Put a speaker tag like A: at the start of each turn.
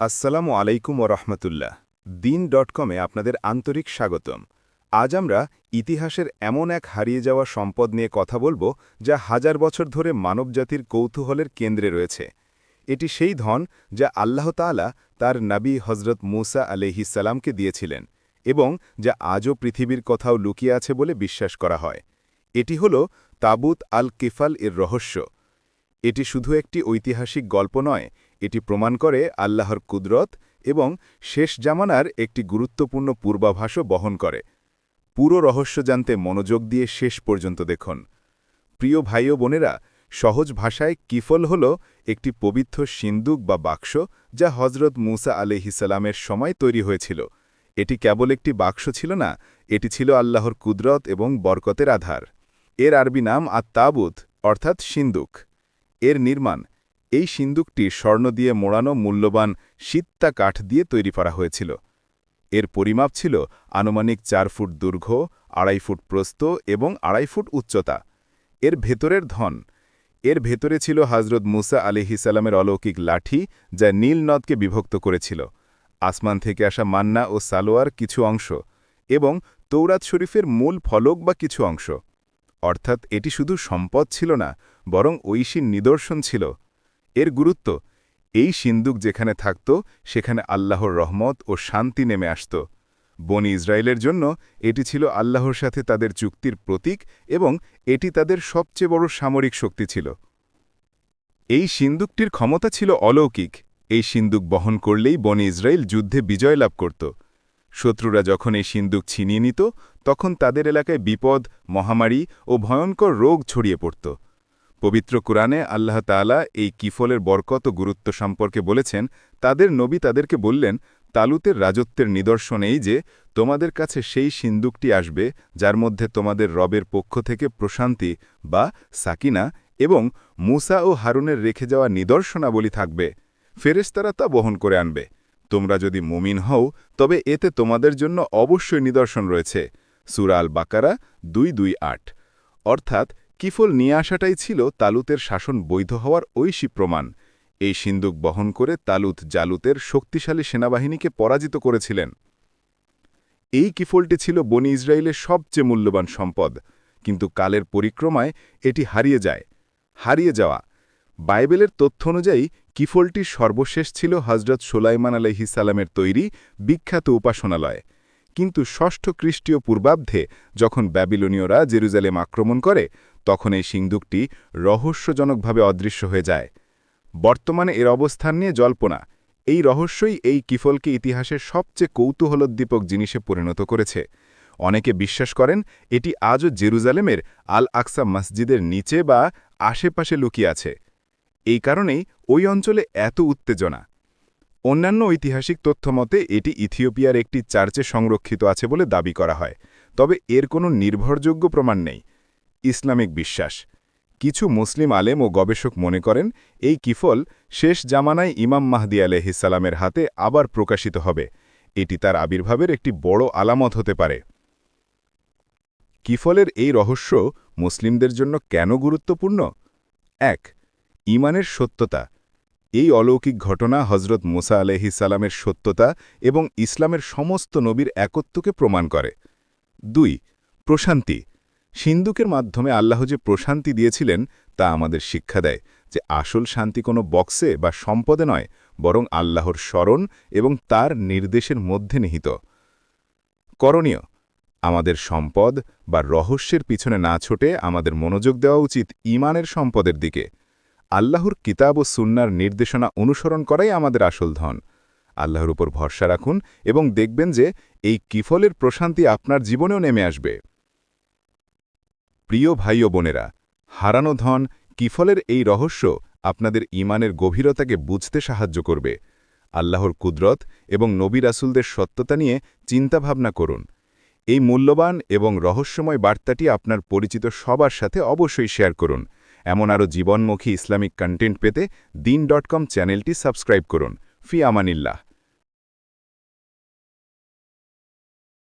A: আসসালামু আলাইকুম রহমতুল্লাহ দিন ডট কমে আপনাদের আন্তরিক স্বাগতম। আজ আমরা ইতিহাসের এমন এক হারিয়ে যাওয়া সম্পদ নিয়ে কথা বলব, যা হাজার বছর ধরে মানবজাতির কৌতূহলের কেন্দ্রে রয়েছে। এটি সেই ধন যা আল্লাহ তাআলা তার নাবী হজরত মুসা আলহিসাল্লামকে দিয়েছিলেন এবং যা আজও পৃথিবীর কোথাও লুকিয়ে আছে বলে বিশ্বাস করা হয়। এটি হল তাবুত আল কিফাল এর রহস্য। এটি শুধু একটি ঐতিহাসিক গল্প নয় এটি প্রমাণ করে আল্লাহর কুদরত এবং শেষ জামানার একটি গুরুত্বপূর্ণ পূর্বাভাসও বহন করে। পুরো রহস্য জানতে মনোযোগ দিয়ে শেষ পর্যন্ত দেখুন। প্রিয় ভাই ও বোনেরা, সহজ ভাষায় কিফল হল একটি পবিত্র সিন্দুক বা বাক্স যা হজরত মুসা আলহিসাল্লামের সময় তৈরি হয়েছিল। এটি কেবল একটি বাক্স ছিল না, এটি ছিল আল্লাহর কুদরত এবং বরকতের আধার। এর আরবি নাম আত্মাবুত অর্থাৎ সিন্দুক। এর নির্মাণ এই সিন্দুকটি স্বর্ণ দিয়ে মোড়ানো মূল্যবান সিত্তা কাঠ দিয়ে তৈরি করা হয়েছিল। এর পরিমাপ ছিল আনুমানিক চার ফুট দৈর্ঘ্য, আড়াই ফুট প্রস্থ এবং আড়াই ফুট উচ্চতা। এর ভেতরের ধন। এর ভেতরে ছিল হজরত মুসা আলিহিসাল্লামের অলৌকিক লাঠি, যা নীল নদকে বিভক্ত করেছিল। আসমান থেকে আসা মান্না ও সালোয়ার কিছু অংশ এবং তৌরাত শরীফের মূল ফলক বা কিছু অংশ। অর্থাৎ এটি শুধু সম্পদ ছিল না, বরং ঐশীর নিদর্শন ছিল। এর গুরুত্ব। এই সিন্দুক যেখানে থাকত, সেখানে আল্লাহর রহমত ও শান্তি নেমে আসত। বনি ইসরায়েলের জন্য এটি ছিল আল্লাহর সাথে তাদের চুক্তির প্রতীক এবং এটি তাদের সবচেয়ে বড় সামরিক শক্তি ছিল। এই সিন্দুকটির ক্ষমতা ছিল অলৌকিক। এই সিন্দুক বহন করলেই বনি ইসরায়েল যুদ্ধে বিজয় লাভ করত। শত্রুরা যখন এই সিন্দুক ছিনিয়ে নিত, তখন তাদের এলাকায় বিপদ, মহামারী ও ভয়ঙ্কর রোগ ছড়িয়ে পড়ত। পবিত্র কুরআনে আল্লাহ তাআলা এই কিফলের বরকত ও গুরুত্ব সম্পর্কে বলেছেন, তাদের নবী তাদেরকে বললেন, তালুতের রাজত্বের নিদর্শন এই যে, তোমাদের কাছে সেই সিন্দুকটি আসবে, যার মধ্যে তোমাদের রবের পক্ষ থেকে প্রশান্তি বা সাকিনা এবং মুসা ও হারুনের রেখে যাওয়া নিদর্শনাবলী থাকবে। ফেরেস্তারা তা বহন করে আনবে। তোমরা যদি মুমিন হও, তবে এতে তোমাদের জন্য অবশ্যই নিদর্শন রয়েছে। সুরাল বাকারা দুই দুই আট। অর্থাৎ কিফল নিয়ে আসাটাই ছিল তালুতের শাসন বৈধ হওয়ার ঐশী প্রমাণ। এই সিন্দুক বহন করে তালুত জালুতের শক্তিশালী সেনাবাহিনীকে পরাজিত করেছিলেন। এই কিফলটি ছিল বনি ইসরায়েলের সবচেয়ে মূল্যবান সম্পদ, কিন্তু কালের পরিক্রমায় এটি হারিয়ে যায়। হারিয়ে যাওয়া। বাইবেলের তথ্য অনুযায়ী কিফলটি সর্বশেষ ছিল হজরত সোলাইমান আলহিসাল্লামের তৈরি বিখ্যাত উপাসনালয়। কিন্তু ষষ্ঠ খ্রিস্টীয় পূর্বাব্ধে যখন ব্যাবিলনীয়রা জেরুজালেম আক্রমণ করে তখন এই সিন্দুকটি রহস্যজনকভাবে অদৃশ্য হয়ে যায়। বর্তমানে এর অবস্থান নিয়ে জল্পনা, এই রহস্যই এই কিফলকে ইতিহাসের সবচেয়ে কৌতূহলোদ্দীপক জিনিসে পরিণত করেছে। অনেকে বিশ্বাস করেন, এটি আজও জেরুজালেমের আল আকসা মসজিদের নিচে বা আশেপাশে লুকিয়ে আছে। এই কারণেই ওই অঞ্চলে এত উত্তেজনা। অন্যান্য ঐতিহাসিক তথ্যমতে, এটি ইথিওপিয়ার একটি চার্চে সংরক্ষিত আছে বলে দাবি করা হয়। তবে এর কোনো নির্ভরযোগ্য প্রমাণ নেই। ইসলামিক বিশ্বাস। কিছু মুসলিম আলেম ও গবেষক মনে করেন, এই কিফল শেষ জামানায় ইমাম মাহদি আলহিসাল্লামের হাতে আবার প্রকাশিত হবে। এটি তার আবির্ভাবের একটি বড় আলামত হতে পারে। কিফলের এই রহস্য মুসলিমদের জন্য কেন গুরুত্বপূর্ণ? এক, ইমানের সত্যতা। এই অলৌকিক ঘটনা হজরত মুসা আলহিসাল্লামের সত্যতা এবং ইসলামের সমস্ত নবীর একত্বকে প্রমাণ করে। দুই, প্রশান্তি। সিন্দুকের মাধ্যমে আল্লাহ যে প্রশান্তি দিয়েছিলেন, তা আমাদের শিক্ষা দেয় যে আসল শান্তি কোনো বক্সে বা সম্পদে নয়, বরং আল্লাহর স্মরণ এবং তার নির্দেশের মধ্যে নিহিত। করণীয়, আমাদের সম্পদ বা রহস্যের পিছনে না ছোটে আমাদের মনোযোগ দেওয়া উচিত ইমানের সম্পদের দিকে। আল্লাহর কিতাব ও সুন্নার নির্দেশনা অনুসরণ করাই আমাদের আসল ধন। আল্লাহর উপর ভরসা রাখুন এবং দেখবেন যে এই কিফলের প্রশান্তি আপনার জীবনেও নেমে আসবে। প্রিয় ভাই ও বোনেরা, হারানো ধন কিফলের এই রহস্য আপনাদের ইমানের গভীরতাকে বুঝতে সাহায্য করবে। আল্লাহর কুদরত এবং নবী রাসুলদের সত্যতা নিয়ে চিন্তাভাবনা করুন। এই মূল্যবান এবং রহস্যময় বার্তাটি আপনার পরিচিত সবার সাথে অবশ্যই শেয়ার করুন। এমন আরও জীবনমুখী ইসলামিক কন্টেন্ট পেতে দিন ডট কম চ্যানেলটি সাবস্ক্রাইব করুন। ফি আমানিল্লাহ।